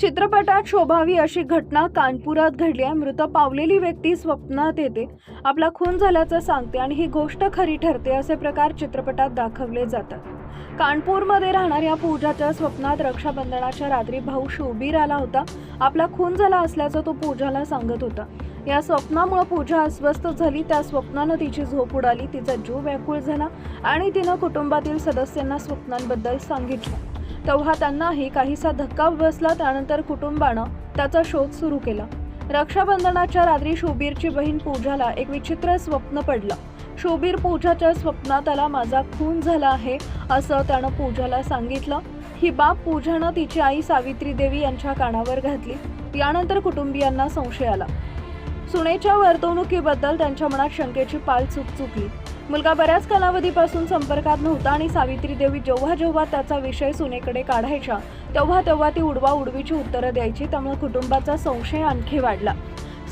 चित्रपटात शोभावी अशी घटना कानपुरात घडली आहे. मृत पावलेली व्यक्ती स्वप्नात येते. आपला खून झाल्याचं सांगते आणि ही गोष्ट खरी ठरते असे प्रकार चित्रपटात दाखवले जातात. कानपूरमध्ये राहणाऱ्या पूजाच्या स्वप्नात रक्षाबंधनाच्या रात्री भाऊ शोभीर आला होता. आपला खून झाला असल्याचं तो पूजाला सांगत होता. या स्वप्नामुळे पूजा अस्वस्थ झाली. त्या स्वप्नानं तिची झोप उडाली. तिचा जीव व्याकुळ झाला आणि तिनं कुटुंबातील सदस्यांना स्वप्नांबद्दल सांगितलं. तेव्हा त्यांनाही काहीसा धक्का बसला. त्यानंतर कुटुंबानं त्याचा शोध सुरू केला. रक्षाबंधनाच्या रात्री शोबीरची बहीण पूजाला एक विचित्र स्वप्न पडलं. शोबीर पूजाच्या स्वप्नात त्याला माझा खून झाला आहे असं त्यानं पूजाला सांगितलं. ही बाब पूजानं तिची आई सावित्री देवी यांच्या कानावर घातली. यानंतर कुटुंबियांना संशय आला. सुनेच्या वर्तवणुकीबद्दल त्यांच्या मनात शंकेची पाल चुकचुकली. मुलगा बऱ्याच कालावधीपासून संपर्कात नव्हता आणि सावित्री देवी जेव्हा जेव्हा त्याचा विषय सुनेकडे काढायच्या तेव्हा तेव्हा ती उडवा उडवीची उत्तरं द्यायची त्यामुळे कुटुंबाचा संशय आणखी वाढला.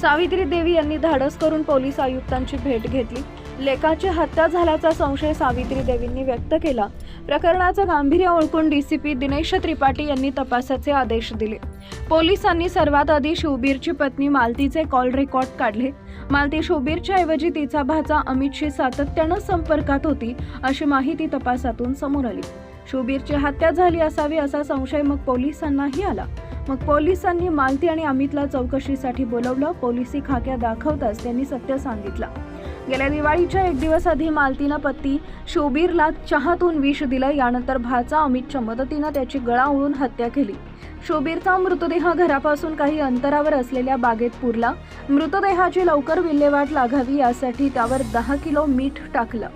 सावित्री देवी यांनी धाडस करून पोलीस आयुक्तांची भेट घेतली. लेखाची हत्या झाल्याचा संशय सावित्री देवींनी व्यक्त केला. प्रकरणाचं गांभीर्य ओळखून डीसीपी दिनेश त्रिपाठी यांनी तपासाचे आदेश दिले. पोलिसांनी सर्वात आधी शिवबीरची पत्नी मालतीचे कॉल रेकॉर्ड काढले. मालती शोबीरच्या ऐवजी तिचा भाचा अमितशी सातत्यानं संपर्कात होती अशी माहिती तपासातून समोर आली. शोबीरची हत्या झाली असावी असा संशय मग पोलिसांनाही आला. मग पोलिसांनी मालती आणि अमितला चौकशीसाठी बोलवलं पोलिसी खाक्या दाखवताच त्यांनी सत्य सांगितलं. गेल्या दिवाळीच्या एक दिवस आधी मालतीनं पती शोबीरला चहातून विष दिलं यानंतर भाचा अमितच्या मदतीनं त्याची गळा ओळून हत्या केली. शोबीरचा मृतदेह घरापासून काही अंतरावर असलेल्या बागेत पुरला मृतदेहाची लवकर विल्हेवाट लागावी यासाठी त्यावर दहा किलो मीठ टाकलं.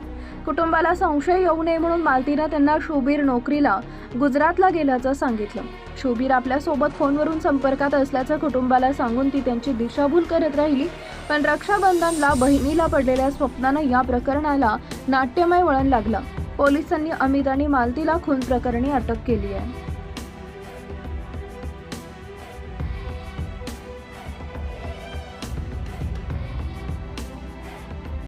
कुटुंबाला संशय येऊ नये म्हणून मालतीनं त्यांना शोबीर नोकरीला गुजरातला गेल्याचं सांगितलं. शोबीर आपल्यासोबत फोनवरून संपर्कात असल्याचं कुटुंबाला सांगून ती त्यांची दिशाभूल करत राहिली. पण रक्षाबंधनला बहिणीला पडलेल्या स्वप्नानं या प्रकरणाला नाट्यमय वळण लागलं. पोलिसांनी अमित आणि मालतीला खून प्रकरणी अटक केली आहे.